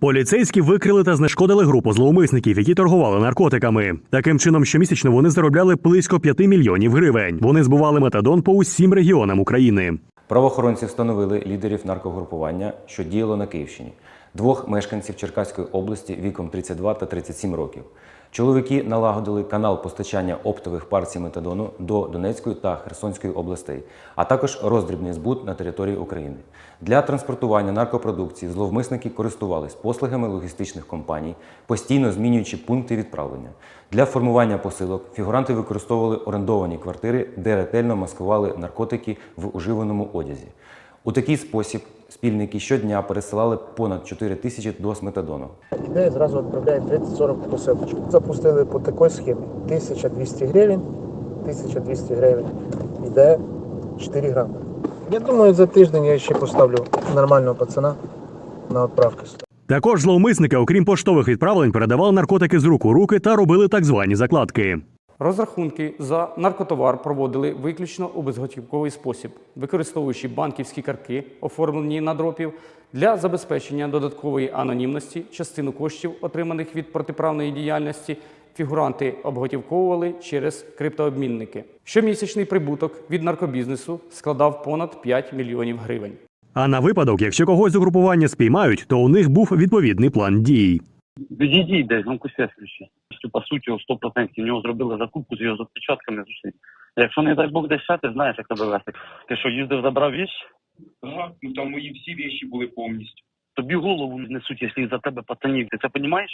Поліцейські викрили та знешкодили групу зловмисників, які торгували наркотиками. Таким чином, щомісячно вони заробляли близько 5 мільйонів гривень. Вони збували метадон по усім регіонам України. Правоохоронці встановили лідерів наркогрупування, що діяло на Київщині, двох мешканців Черкаської області віком 32 та 37 років. Чоловіки налагодили канал постачання оптових партій метадону до Донецької та Херсонської областей, а також роздрібний збут на території України. Для транспортування наркопродукції зловмисники користувались послугами логістичних компаній, постійно змінюючи пункти відправлення. Для формування посилок фігуранти використовували орендовані квартири, де ретельно маскували наркотики в уживаному одязі. У такий спосіб спільники щодня пересилали понад 4 тисячі доз метадону. Ідея зразу відправляє 30-40 посилочок. Запустили по такій схемі. 1200 гривень, 1200 гривень. Іде 4 грами. Я думаю, за тиждень я ще поставлю нормального пацана на відправки. Також зловмисники, окрім поштових відправлень, передавали наркотики з рук у руки та робили так звані закладки. Розрахунки за наркотовар проводили виключно у безготівковий спосіб, використовуючи банківські картки, оформлені на дропів, для забезпечення додаткової анонімності частину коштів, отриманих від протиправної діяльності, фігуранти обготівковували через криптообмінники. Щомісячний прибуток від наркобізнесу складав понад 5 мільйонів гривень. А на випадок, якщо когось угрупування спіймають, то у них був відповідний план дій. Відійдіть десь, громку связь По суті, у 100% в нього зробили закупку з його запечатками з усім. Якщо не дай Бог десь ще, ти знаєш, як тебе вести. Ти що, їздив, забрав віч? Ага, ну там мої всі вещи були повністю. Тобі голову несуть, якщо за тебе пацанів. Ти це розумієш?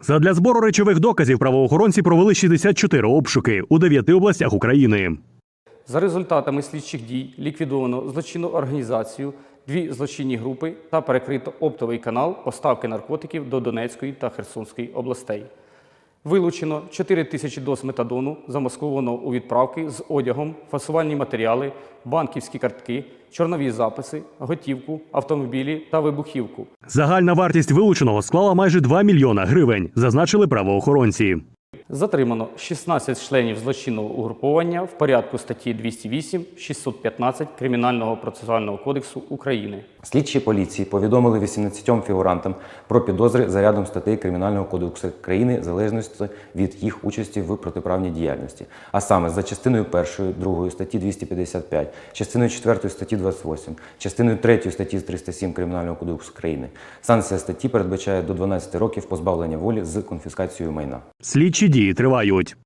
Задля збору речових доказів правоохоронці провели 64 обшуки у 9 областях України. За результатами слідчих дій ліквідовано злочинну організацію, дві злочинні групи та перекрито оптовий канал поставки наркотиків до Донецької та Херсонської областей. Вилучено 4 тисячі доз метадону, замасковано у відправки з одягом, фасувальні матеріали, банківські картки, чорнові записи, готівку, автомобілі та вибухівку. Загальна вартість вилученого склала майже 2 мільйона гривень, зазначили правоохоронці. Затримано 16 членів злочинного угруповання в порядку статті 208 615 Кримінального процесуального кодексу України. Слідчі поліції повідомили 18 фігурантам про підозри за рядом статей Кримінального кодексу країни в залежності від їх участі в протиправній діяльності, а саме за частиною 1, 2 статті 255, частиною 4 статті 28, частиною 3 статті 307 Кримінального кодексу країни. Санкція статті передбачає до 12 років позбавлення волі з конфіскацією майна. Слідчі дії тривають.